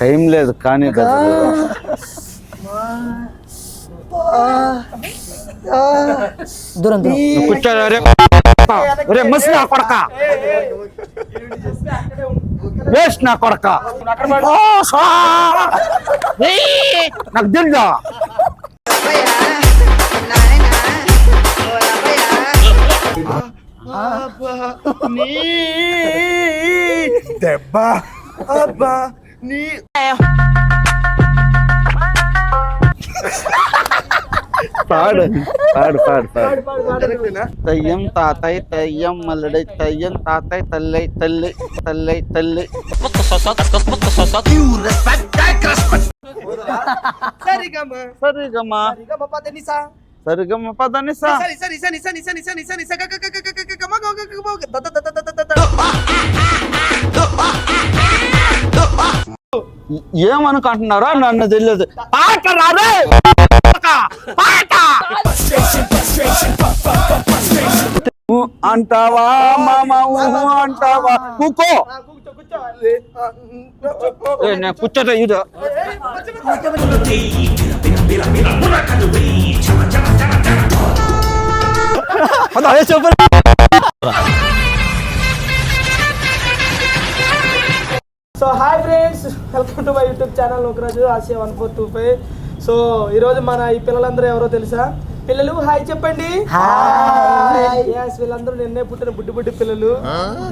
Time లేదు కానీ దూరం రే. మసి నా కొడక. వేస్ట్ నా కొడక. ఓ, సా! ఏయ్! నాకు తెలుదా నీ దెబ్బ అబ్బా నీ పాడు పాడు పాడు పాడు కరెక్టేనా తయ్యం తాతయ్య తయ్యం మల్లడై తయ్యం తాతయ్య తల్లై తల్లి తల్లై తల్లి సరిగమ సరిగమా సరిగమ పదనిసా సరిగమ పదనిసా సరి సరి సని సని సని సని సని స ఏమనుకుంటున్నారో నన్ను తెలియదు. పాట రాదు! పాట! అంటావా మామ అంటావా? కూకో! కూర్చో కూర్చో కూర్చోట ఇది అదే చెప్పు. So hi friends welcome to my YouTube channel Lokaraju Asia one four two five so ఈరోజు మన ఈ పిల్లలందరూ ఎవరో తెలుసా? పిల్లలు హాయ్ చెప్పండి. Yes, వీళ్ళందరూ నిన్నే పుట్టిన బుడ్డి బుడ్డి పిల్లలు.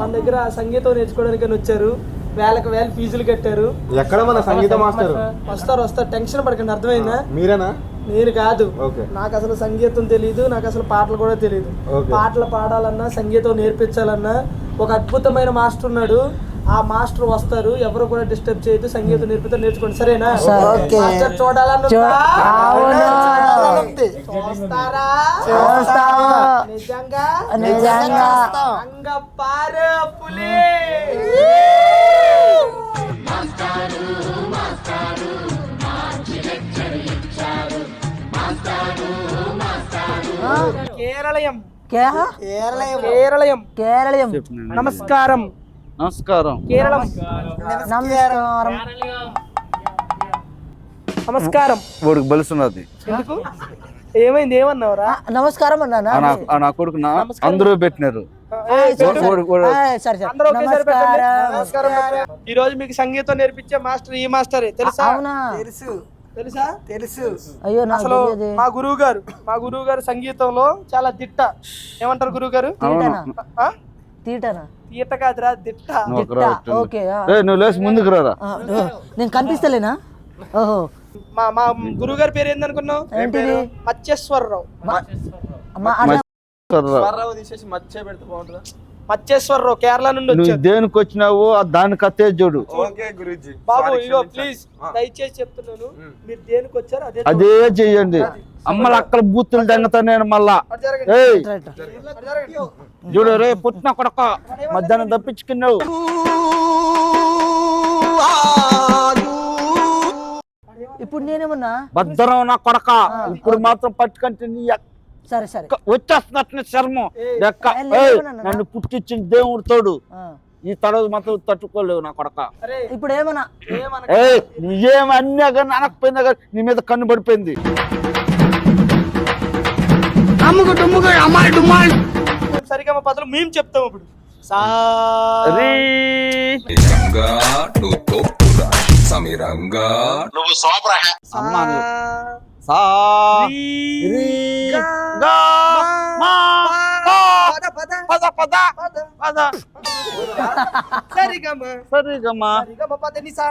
మన దగ్గర సంగీతం నేర్చుకోవడానికి వచ్చారు. వేలకు వేల ఫీజులు కట్టారు. ఎక్కడ మన సంగీత మాస్టర్? వస్తారు వస్తారు. టెన్షన్ పడకండి అర్థమైందా? మీరేనా? నేను కాదు. నాకు అసలు సంగీతం తెలియదు నాకు అసలు పాటలు కూడా తెలియదు. పాటలు పాడాలన్నా సంగీతం నేర్పించాలన్నా ఒక అద్భుతమైన మాస్టర్ ఉన్నాడు. ఆ మాస్టర్ వస్తారు ఎవరు కూడా డిస్టర్బ్ చేయొద్దు సంగీతం నేర్పితే నేర్చుకోండి. సరేనా. మాస్టర్ చూడాలన్నా. నిజంగా? పులి. కేరళయం కేరళయం. నమస్కారం నమస్కారం కేరళం నమస్కారం నమస్కారం వాడికి బలుసున్నది ఎందుకు ఏమైంది ఏమన్నావురా నమస్కారం అన్నానా ఆ నా- కొడుకు నా అందరూ పెట్టినారు ఈ రోజు మీకు సంగీతం నేర్పించే మాస్టర్ ఈ మాస్టరే. తెలుసా? తెలుసు. తెలుసా? తెలుసు. అయ్యో అసలు మా గురువు గారు మా గురువు గారు సంగీతంలో చాలా దిట్ట. ఏమంటారు గురువు గారు తీటనా ఆ? తీటనా తీట కాదురా దిట్ట. ఓకే, ఆ. ఏయ్, నువ్వు లేచి ముందుకు రారా? నేను కనిపిస్తలేనా? ఓహో. మా మా గురువు గారి పేరు ఏందనుకున్నావు? ఏంటిది మచ్చేశ్వరరావు మా అట్లా రా. తీసేసి మచ్చే పెడితే బాగుంటుందా? మచ్చేశ్వరరావు కేరళ నుండి నువ్వు వచ్చారు దేనికి వచ్చినావు ఆ దానికి అత్తే చూడు. ఓకే గురుజీ. బాబు ఇగో ప్లీజ్ దయచేసి చెప్తున్నాను. మీరు దేనికి వచ్చారు అదే అదే చెయ్యండి. అమ్మల అక్కల బూతులు దెంగతా నేను మళ్ళా. ఏయ్. చూడు రే పుట్టిన కొడక. మధ్యాహ్నం తప్పించుకున్నావు. ఇప్పుడు నేనేమన్నా? భద్రం నా కొడక. ఇప్పుడు మాత్రం పట్టుకంటే నీ సరే సరే. వచ్చేస్తున్నట్టు చర్మం. లెక్క? నన్ను పుట్టించిన దేవుడు తోడు. ఈ తడవు మాత్రం తట్టుకోలేవు నా కొడక. అరే ఇప్పుడు ఏమన్నా? అన్నా కానీ అనకపోయినా కానీ నీ మీద కన్ను పడిపోయింది. సరిగా మా పదలు మేము చెప్తాం ఇప్పుడు. సా రీ. నిజంగా నువ్వు సమీరంగా అమ్మా నువ్వు. సా రీ, రీ, గా, గా, మా, పా, పద, పద, పద పద పద. పద సరిగమ సరిగమ్మా సరిగమ పద నిసా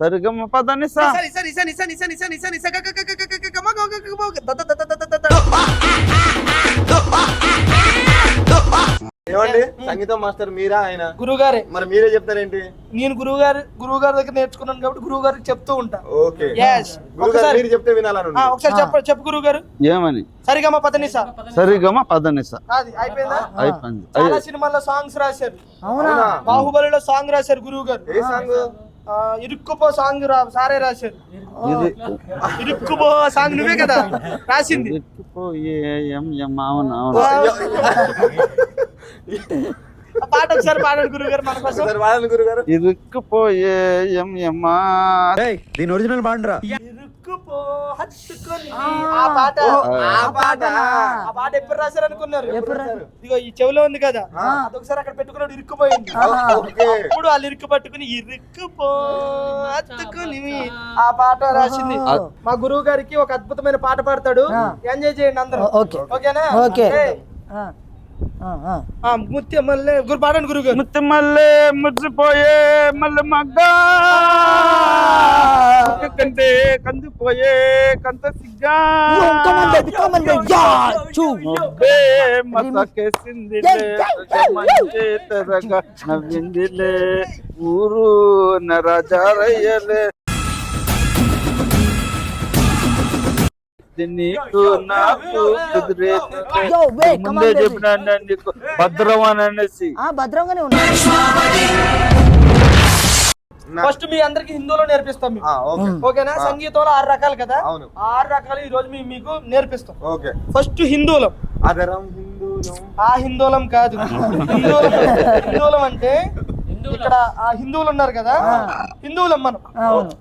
సరిగమ్మ పద నిసా సరి సరి సని సని సని సని సని స గ గ గ గ గ గ గ మ గ గ గ గ ద ద ద ద ద ద ద. ఏమండి? సంగీతం మాస్టర్ మీరా ఆయన? గురువుగారే. మరి మీరే చెప్తారేంటి? నేను గురువు గారు గురువు గారి దగ్గర నేర్చుకున్నాను కాబట్టి గురువు గారికి చెప్తూ ఉంటా. ఓకే. Yes. గురుగారు ఒకసారి మీరు చెప్తే వినాలని ఆ, ఒకసారి చెప్ప చెప్పు గురువు గారు ఏమని? సరిగమ పద నిసా సరిగమ్మ పద నిసా అది అయిపోయిందా. అయిపోయింది చాలా సినిమాల్లో సాంగ్స్ రాశారు. అవునా? బాహుబలిలో సాంగ్ రాశారు గురువు గారు ఏ సాంగ్? ఆ, ఇరుక్కుపో సాంగ్ రా సారే రాశారు. ఇది ఇరుక్కుపో సాంగ్ నువ్వే కదా రాసింది. ఎత్తుకో ఏ ఎం ఎం అవును అవును. ఆ పాట ఒకసారి పాడండి గురువు గారు మన కోసం. గురుగారు ఇరుక్కుపోయే యమ్మా దీని ఒరిజినల్ బాండ్రా ఇరుక్కుపో హత్తుకొని. ఆ. పాట. ఆ పాట. ఆ పాట ఎప్పుడు రాశారు అనుకున్నారు? ఎప్పుడు రాశారు? ఇదిగో ఈ చెవిలో ఉంది కదా. అదొకసారి అక్కడ పెట్టుకున్నాడు ఇరుక్కుపోయింది. ఓకే. అప్పుడు వాళ్ళు ఇరుక్కు పట్టుకుని ఇరుక్కుపో హత్తుకొని. ఆ. పాట రాసింది. మా గురువు గారికి ఒక అద్భుతమైన పాట పాడతాడు. ఎంజాయ్ చేయండి అందరూ. ఓకే. ఓకేనా? ఓకే. ఏయ్, ఆ, ఆ, ఆ. ఆ, ముత్యం మల్లె గురు పాడండి గురువు గారు ముత్తి మల్లె మురిసిపోయే మల్లె మగ్గ. కంటే కందిపోయే కంత సిగ్గా. Yo, come on, baby, నీకు నాకు ముందే baby. చెప్పిన నీకు భద్రం అని అనేసి. ఆ, భద్రంగానే ఫస్ట్ మీ అందరికి హిందూలో నేర్పిస్తాం ఓకే. ఓకేనా? సంగీతంలో ఆరు రకాలు కదా? అవును. ఆరు రకాలు ఈ రోజు మేము మీకు నేర్పిస్తాం. ఓకే. ఫస్ట్ హిందూలం అదరం హిందూలం ఆ హిందూలం కాదు. హిందూలం హిందూలం అంటే ఇక్కడ ఆ హిందువులు ఉన్నారు కదా హిందువులం మనం.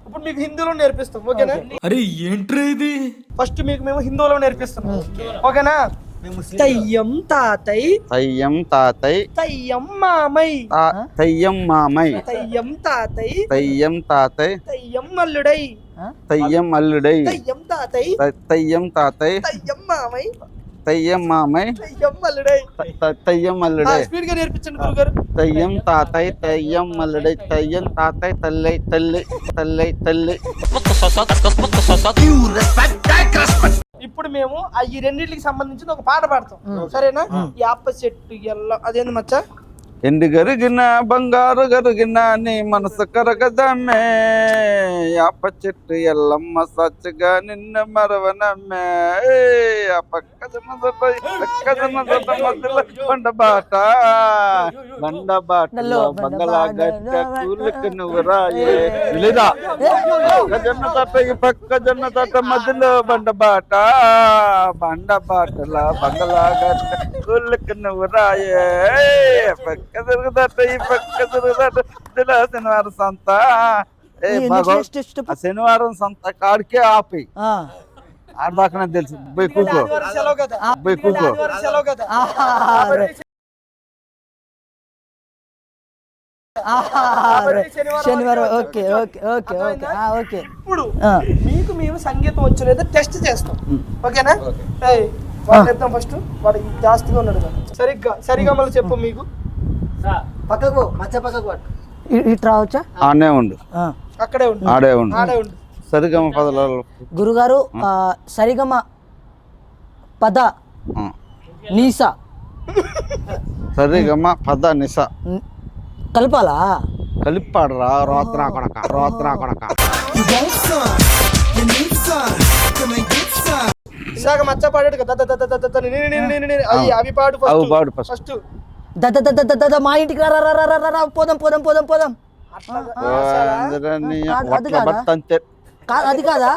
ఇప్పుడు మీకు హిందువులు నేర్పిస్తాం ఓకేనా అరే ఏంట్రా ఇది ఫస్ట్ మీకు మేము హిందువులో నేర్పిస్తాం ఓకేనా తయ్యం తాతయ్ తయ్యం తాతయ్ తయ్యం మామై తయ్యం మామయ్ తయ్యం తాతయ్ తయ్యం తాతయ్ తయ్యం మల్లుడై తయ్యం అల్లుడై తయ్యం తాతయ్ తయ్యం తాతయ్ తయ్యం మామై తయ్యం తయ్యం మల్లుడై. తయ్యం అల్లుడై స్పీడ్గా నేర్పించండి గురుగారు తయ్యం తాతయ్ తయ్యం అల్లుడై తయ్యం తాతయ్ తల్లై తల్లి తల్లై తల్లి. ఇప్పుడు మేము ఆ ఈ రెండింటికి సంబంధించిన ఒక పాట పాడతాం. సరేనా? యాప చెట్టు ఎల్ల అదేంది మచ్చా? ఎండి గరిగిన బంగారు గరిగిన నీ మనసు కరగదమ్మే. యాప చెట్టు ఎల్లమ్మ సచ్చగా నిన్న మరవనమ్మే. ఏ, ఆ పక్క జన దొడ్డ, ఈ పక్క జన దొడ్డ మధ్యలో బండ బాట. బండ బాటలో బంగళా గట్ట కూలికి నువ్వు రాయే. లేదా జొన్న తట్ట ఈ పక్క జొన్న తట్ట మధ్యలో బండ బాట. బండ బాటల బంగళా గట్ట కూలికి నువ్వు రాయే. పక్క తిరుగుదట ఈ పక్క తిరుగుదట శనివారం సంత ఏ. ఆ శనివారం సంత కాడికే ఆపి. ఆ. ఆడదాకానే తెలుసు. పోయి కూకో పోయి కూకో. శనివారం ఓకే ఓకే ఓకే ఓకే ఆ, ఓకే. ఇప్పుడు. మీకు మేము సంగీతం వచ్చు లేదా టెస్ట్ చేస్తాం. ఓకేనా? వాడు చెప్తాం ఫస్ట్. వాడు జాస్తిగా ఉన్నాడు కదా. సరిగ్గా సరిగా మళ్ళీ చెప్పు మీకు. పక్కకు మచ్చ పక్కకు పట్టు ఇ- ఇటు రావచ్చా ఆనే ఉండు ఆ. అక్కడే ఉండు ఆడే ఉండు ఆడే ఉండు సరిగమ గురుగారు సరిగమ పద నీసా సరిగమ పద నిస కలపాలా కలిపాడరా రోత్రా కొడక రోత్రా కొడక ఇసాక మచ్చ పాడాడు కదా ద- ద- ద- ద- ద- ద- ని- ని- ని- ని- ని- ని- అవి అవి పాడు first. ఫస్ట్ దద దద దద దద మా ఇంటికి రా రా రా రా రా పోదాం పోదాం పోదాం పోదాం. అది కాదా? కాదు? అది కాదా.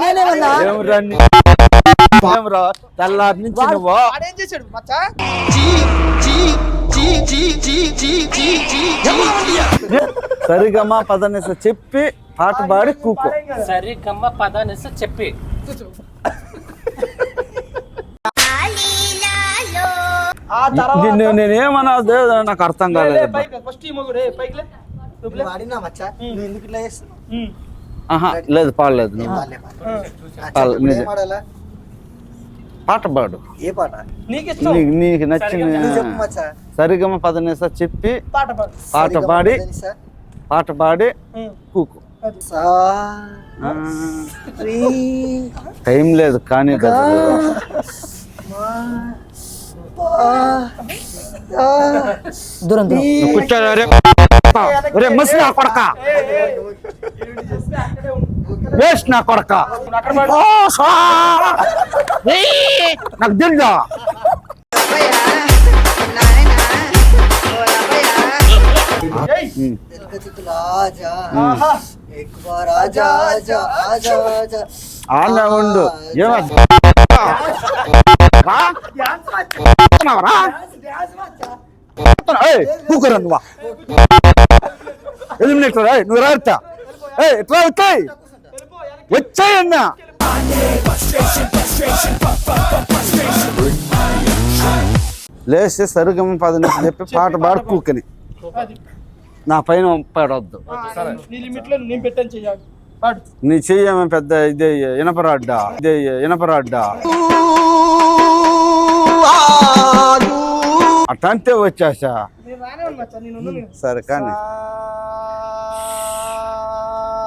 నేనేమన్నా తెల్లారి నుంచి వాడు- నువ్వు? వాడేం చేశాడు మచ్చ? సరిగమ పదనిస చెప్పి పాట పాడి కూకో. సరిగమ్మ పదానిస చెప్పి. ఇట్లా చేస్తున్నావు? ఉమ్. ఆహా లేదు పాడలేదు పాట. పాడు. ఏం? పాట పాడు. ఏ పాట? నీకు నీకు నీకు నచ్చిన సరిగమ పదనిస చెప్పి పాట పాడు. పాట పాడి. కూకో. సా ఆ, రీ. టైం లేదు కానీ కదా. దూరం దూరం కూర్చోరా రే. రే మసి నా కొడక. వేస్ట్ నా కొడక! నాకు ఆజా ఆడ ఉండు. ఏమ. పోతున్నావరా నువ్వా. ఎలిమినేటర్ నువ్వు ఎట్లా వచ్చాయి? లేస్తే సరిగమ పది చెప్పి పాట పాడు కూకని. నా పైన పడవద్దు నీ నీ చెయ్యమే పెద్ద ఇదే ఇనపరాడ్డా ఇదే ఇనపరాడ్డా. వచ్చాసా. నేను మచ్చా, నేను ఉన్నాను. సరే కానీ.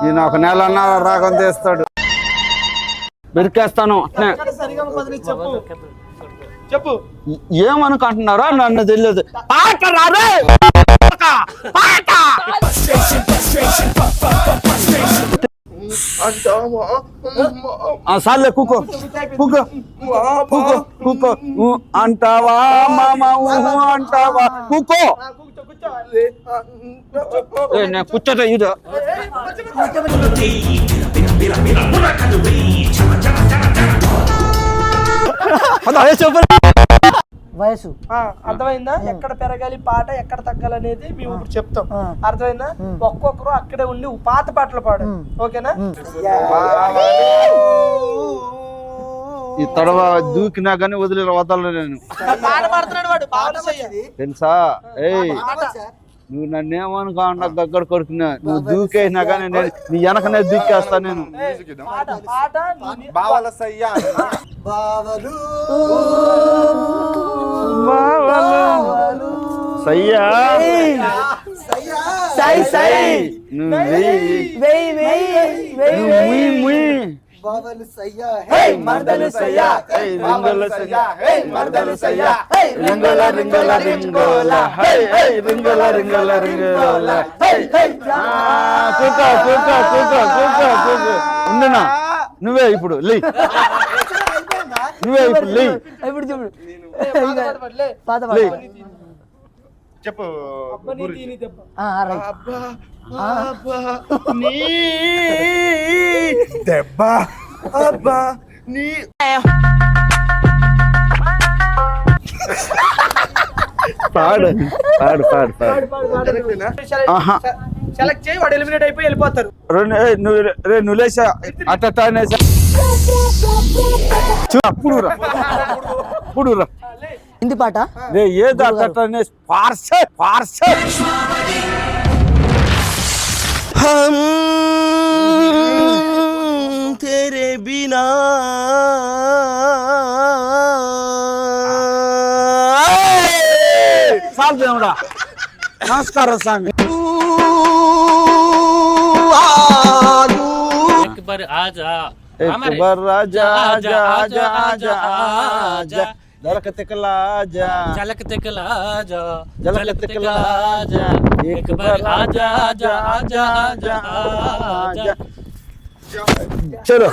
ఈయన ఒక నెల అన్న రాగం తీస్తాడు. బెరికేస్తాను అట్నే. ఎక్కడ సరిగా పదిని చెప్పు. చెప్పు. ఏమనుకుంటున్నారో నన్ను తెలియదు. పాట రాదే! పాట! సార్లే కూకో కూకో కూకో కూకో. అంటావా మామ అంటావా. కూకో. కూర్చోట ఇది వయసు. ఆ, అర్థమైందా? ఎక్కడ పెరగాలి పాట ఎక్కడ తగ్గాలి అనేది మేము ఇప్పుడు చెప్తాం. అర్థమైందా? ఒక్కొక్కరు అక్కడే ఉండి పాత పాటలు పాడు ఓకేనా? ఈ తడవ దూకినా కానీ వదిలి వదలను నేను. పాట పాడుతున్నాడు వాడు బాగా చెయ్యి. తెలుసా? ఏయ్. నువ్వు నన్ను ఏమనుకోకుండా దగ్గర కొడుకున్నా నువ్వు దూకేసినా కానీ నేను నీ వెనకనే దూకేస్తా నేను. పాట పాట నీ- బావల సయ్యా. సయ్యా. సై సై నువ్వు వెయ్యి వెయ్యి వెయ్యి వెయ్యి నువ్వు ముయ్ ముయ్ మర్దలు సయ్యా ఏయ్, రింగోల సయ్యా ఏయ్, మర్దలు సయ్యా ఏయ్, రింగోల రింగోల రింగోల హై హై రింగోల రింగోల రింగోల హై హై ఆ, కూకో కూకో కూకో కూకో కూకో ఉండునా నువ్వే ఇప్పుడు లే నువ్వే ఇప్పుడు లే ఇప్పుడు చూడు పాత పాట పాడు, లే. పాత లే పాట చెప్పు దెబ్బ. అబ్బా నీ పాడు పాడు పాడు. సెలెక్ట్- చేయి వాడు ఎలిమినేట్ అయిపోయి వెళ్ళిపోతారు నువ్వు లేచా? అట్ట అప్పుడు రా. ఇప్పుడు రా. హిందీ పాట రే ఏదో అట్ట అట్ట అనేసి పార్సే పార్సే तेरे बिना సాల్ దేవుడా నమస్కారం స్వామి एक बार आजा एक हमारे बार आजा आजा, జలక తికలాజా జలక తికలాజా జలక తికలాజా ఏక బార్ ఆజా ఆజా ఆజా ఆజా ఆజా చలో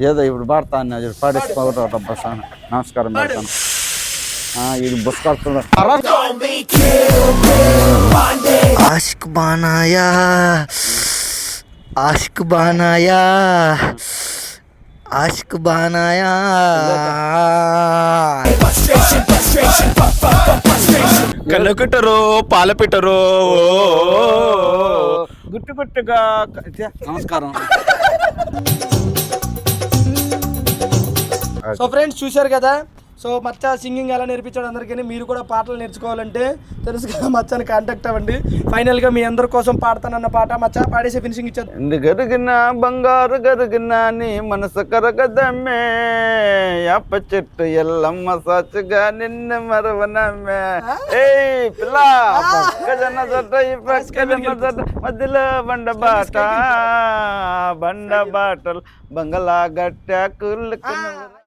ఏదో ఇప్పుడు పాడతా అన్న చూడు పాడేసి పగటం బస్సాను నమస్కారం పెడతాను ఇది బస్ కడుతున్నారు ఆశిక్ బానాయా ఆశిక్ బానాయా ఆష్క్ బానాయా కనుకుటరు పాల పెట్టరు గుట్టుగుట్టుగా నమస్కారం. సో ఫ్రెండ్స్ చూశారు కదా? సో మచ్చ సింగింగ్ ఎలా నేర్పించాడు అందరికీ మీరు కూడా పాటలు నేర్చుకోవాలంటే తెలుసు కదా మచ్చని కాంటాక్ట్ అవ్వండి. ఫైనల్గా మీ అందరి కోసం పాడతానన్న పాట మచ్చ పాడేసి ఫినిషింగ్ ఇచ్చారు. ఎందు గరిగిన బంగారు గరిగిన నీ మనసు కరగదమ్మే. యాప చెట్టు ఎల్లమ్మ సాచుగా నిన్ను మరవనమ్మే. ఏయ్ పిల్ల పక్క జన జట్ట ఈ జట్ట మధ్యలో బండ బాట బండ బాటలు బంగళా గట్ట కుళ్ళుకున్న